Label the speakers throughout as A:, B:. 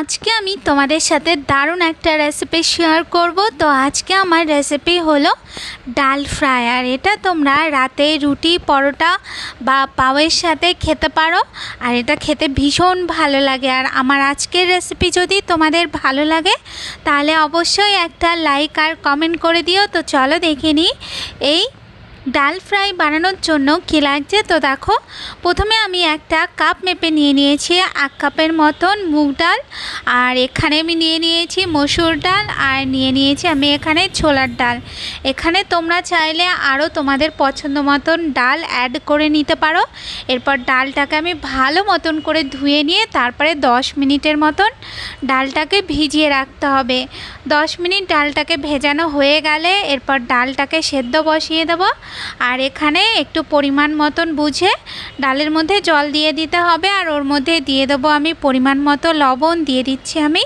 A: আজকে আমি তোমাদের সাথে দারুণ একটা রেসিপি শেয়ার করব। তো আজকে আমার রেসিপি হলো ডাল ফ্রাই। আর এটা তোমরা রাতে রুটি, পরোটা বা পাওয়ের সাথে খেতে পারো। আর এটা খেতে ভীষণ ভালো লাগে। আর আমার আজকের রেসিপি যদি তোমাদের ভালো লাগে, তাহলে অবশ্যই একটা লাইক আর কমেন্ট করে দিও। তো চলো দেখে নিই। এই ডাল ফ্রাই বানানোর জন্য কী লাগছে? তো দেখো, প্রথমে আমি একটা কাপ মেপে নিয়ে নিয়েছি, এক কাপের মতন মুগ ডাল, আর এখানে আমি নিয়ে নিয়েছি মসুর ডাল, আর নিয়ে নিয়েছি আমি এখানে ছোলার ডাল। এখানে তোমরা চাইলে আরও তোমাদের পছন্দ মতন ডাল অ্যাড করে নিতে পারো। এরপর ডালটাকে আমি ভালো মতন করে ধুয়ে নিয়ে তারপরে দশ মিনিটের মতন ডালটাকে ভিজিয়ে রাখতে হবে। দশ মিনিট ডালটাকে ভেজানো হয়ে গেলে এরপর ডালটাকে সেদ্ধ বসিয়ে দেবো। আর এখানে একটু পরিমাণ মতন বুঝে ডালের মধ্যে জল দিয়ে দিতে হবে আর ওর মধ্যে দিয়ে দেবো আমি পরিমাণ মতো লবণ, দিয়ে দিচ্ছি আমি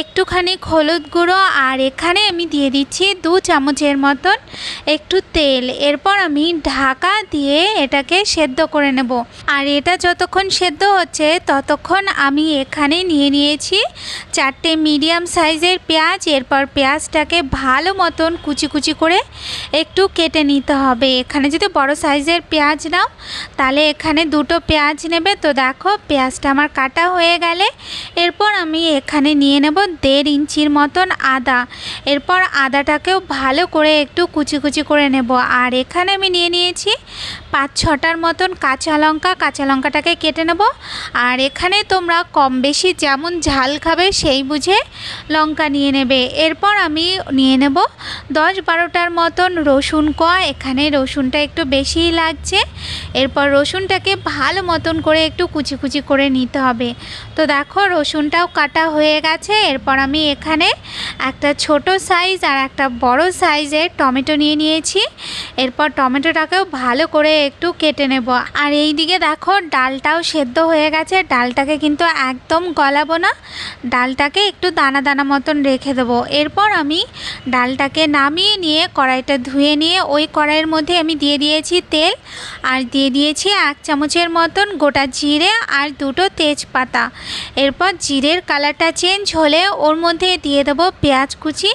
A: একটুখানি হলুদ গুঁড়ো আর এখানে আমি দিয়ে দিচ্ছি দু চামচের মতন একটু তেল। এরপর আমি ঢাকা দিয়ে এটাকে সেদ্ধ করে নেব। আর এটা যতক্ষণ সেদ্ধ হচ্ছে ততক্ষণ আমি এখানে নিয়ে নিয়েছি চারটে মিডিয়াম সাইজের পেঁয়াজ। এরপর পেঁয়াজটাকে ভালো মতন কুচি কুচি করে একটু কেটে নিতে হবে। এখানে যদি বড় সাইজের পেঁয়াজ নাও, তাহলে এখানে দুটো পেঁয়াজ নেবে। তো দেখো, পেঁয়াজটা আমার কাটা হয়ে গেলে, এরপর আমি এখানে নিয়ে নেব দেড় ইঞ্চির মতন আদা। এরপর আদাটাকেও ভালো করে একটু কুচি কুচি করে নেব। আর এখানে আমি নিয়ে নিয়েছি পাঁচ ছটার মতন কাঁচা লঙ্কা। কাঁচা লঙ্কাটাকে কেটে নেব। আর এখানে তোমরা কম বেশি যেমন ঝাল খাবে, সেই বুঝে লঙ্কা নিয়ে নেবে। এরপর আমি নিয়ে নেব দশ বারোটার মতন রসুন কোয়া এখানে রসুনটা একটু বেশিই লাগছে। এরপর রসুনটাকে ভালো মতন করে একটু কুচি কুচি করে নিতে হবে। তো দেখো, রসুনটাও কাটা হয়ে গেছে। এরপর আমি এখানে একটা ছোট সাইজ আর একটা বড় সাইজের টমেটো নিয়ে নিয়েছি। এরপর টমেটোটাকেও ভালো করে একটু কেটে নেব। আর এই দিকে দেখো, ডালটাও সেদ্ধ হয়ে গেছে। ডালটাকে কিন্তু একদম গলাবো না। ডালটাকে একটু দানা দানা মতন রেখে দেবো। এরপর আমি ডালটাকে নামিয়ে নিয়ে কড়াইটা ধুয়ে নিয়ে ওই কড়াইয়ের মধ্যে আমি দিয়ে দিয়েছি তেল আর দিয়ে দিয়েছি এক চামচের মতন গোটা জিরে আর দুটো তেজপাতা। এরপর জিরের কালারটা চেঞ্জ হলে ওর মধ্যে দিয়ে দেবো পেঁয়াজ কুচি।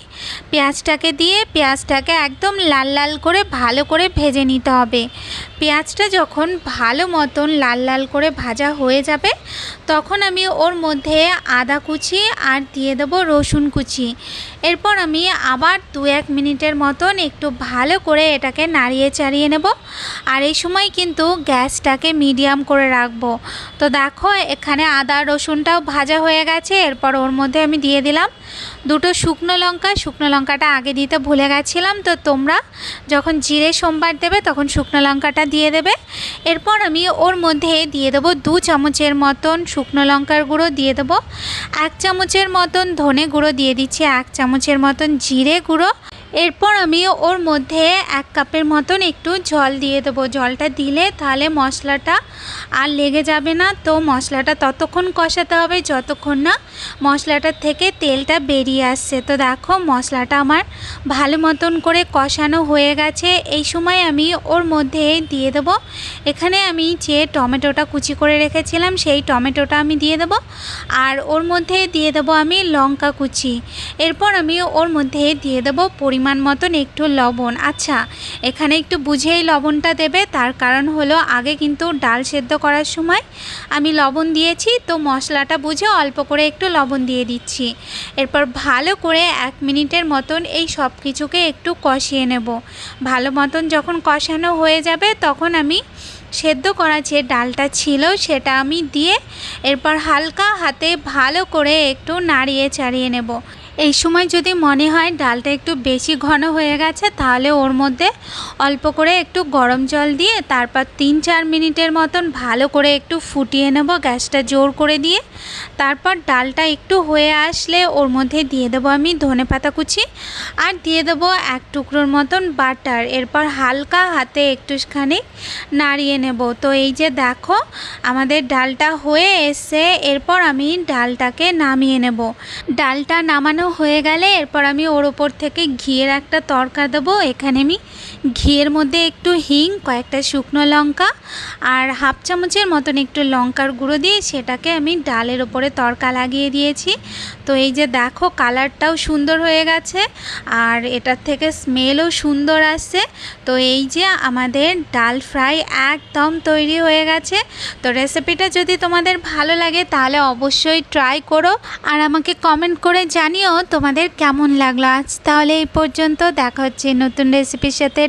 A: পেঁয়াজটাকে দিয়ে পেঁয়াজটাকে একদম লাল লাল করে ভালো করে ভেজে নিতে হবে। পেঁয়াজটা যখন ভালো মতন লাল লাল করে ভাজা হয়ে যাবে, তখন আমি ওর মধ্যে আদা কুচি আর দিয়ে দেবো রসুন কুচি। এরপর আমি আবার দু এক মিনিটের মতন একটু ভালো করে এটাকে নাড়িয়ে চাড়িয়ে নেব। আর এই সময় কিন্তু গ্যাসটাকে মিডিয়াম করে রাখব। তো দেখো, এখানে আদা, রসুনটাও ভাজা হয়ে গেছে। এরপর ওর মধ্যে আমি দিয়ে দিলাম দুটো শুকনো লঙ্কা। শুকনো লঙ্কাটা আগে দিতে ভুলে গেছিলাম। তো তোমরা যখন জিরে সোমবার দেবে, তখন শুকনো লঙ্কাটা দিয়ে দেবে। এরপর আমি ওর মধ্যে দিয়ে দেবো দু চামচের মতন শুকনো লঙ্কার গুঁড়ো দিয়ে দেবো। এক চামচের মতন ধনে গুঁড়ো দিয়ে দিচ্ছি, এক চামচের মতন জিরে গুঁড়ো। এরপর আমি ওর মধ্যে এক কাপের মতন একটু জল দিয়ে দেবো। জলটা দিলে তাহলে মশলাটা আর লেগে যাবে না। তো মশলাটা ততক্ষণ কষাতে হবে, যতক্ষণ না মশলাটার থেকে তেলটা বেরিয়ে আসছে। তো দেখো মশলাটা আমার ভালো মতন করে কষানো হয়ে গেছে। এই সময় আমি ওর মধ্যে দিয়ে দেবো। এখানে আমি যে টমেটোটা কুচি করে রেখেছিলাম, সেই টমেটোটা আমি দিয়ে দেবো। আর ওর মধ্যে দিয়ে দেবো আমি লঙ্কা কুচি। এরপর আমি ওর মধ্যে দিয়ে দেবো পরিমাণ মতন একটু লবণ। আচ্ছা এখানে একটু বুঝেই লবণটা দেবে, তার কারণ হলো আগে কিন্তু ডাল সেদ্ধ করার সময় আমি লবণ দিয়েছি, তো মশলাটা বুঝে অল্প করে একটু লবণ দিয়ে দিচ্ছি। এরপর ভালো করে এক মিনিটের মতন এই সব কিছুকে একটু কষিয়ে নেব। ভালো মতন যখন কষানো হয়ে যাবে, তখন আমি সেদ্ধ করা যে ডালটা ছিল, সেটা আমি দিয়ে এরপর হালকা হাতে ভালো করে একটু নাড়িয়ে চাড়িয়ে নেব। এই সময় যদি মনে হয় ডালটা একটু বেশি ঘন হয়ে গেছে, তাহলে ওর মধ্যে অল্প করে একটু গরম জল দিয়ে তারপর তিন চার মিনিটের মতন ভালো করে একটু ফুটিয়ে নেব, গ্যাসটা জোর করে দিয়ে। তারপর ডালটা একটু হয়ে আসলে ওর মধ্যে দিয়ে দেবো আমি ধনে পাতা কুচি আর দিয়ে দেবো এক টুকরোর মতন বাটার। এরপর হালকা হাতে একটুখানি নাড়িয়ে নেব। তো এই যে দেখো, আমাদের ডালটা হয়ে এসছে, এরপর আমি ডালটাকে নামিয়ে নেব। ডালটা নামানো হয়ে গেলে এরপর আমি ওর ওপর থেকে ঘিয়ের একটা তরকা দেবো। এখানে আমি ঘিয়ের মধ্যে একটু হিং, কয়েকটা শুকনো লঙ্কা আর হাফ চামচের মতন একটু লঙ্কার গুঁড়ো দিয়ে সেটাকে আমি ডালের ওপরে তরকা লাগিয়ে দিয়েছি। তো এই যে দেখো কালারটাও সুন্দর হয়ে গেছে আর এটার থেকে স্মেলও সুন্দর আসছে। তো এই যে আমাদের ডাল ফ্রাই একদম তৈরি হয়ে গেছে। তো রেসিপিটা যদি তোমাদের ভালো লাগে তাহলে অবশ্যই ট্রাই করো আর আমাকে কমেন্ট করে জানিও তোমাদের কেমন লাগল? আজ তাহলে এই পর্যন্ত দেখা হচ্ছে নতুন রেসিপির সাথে।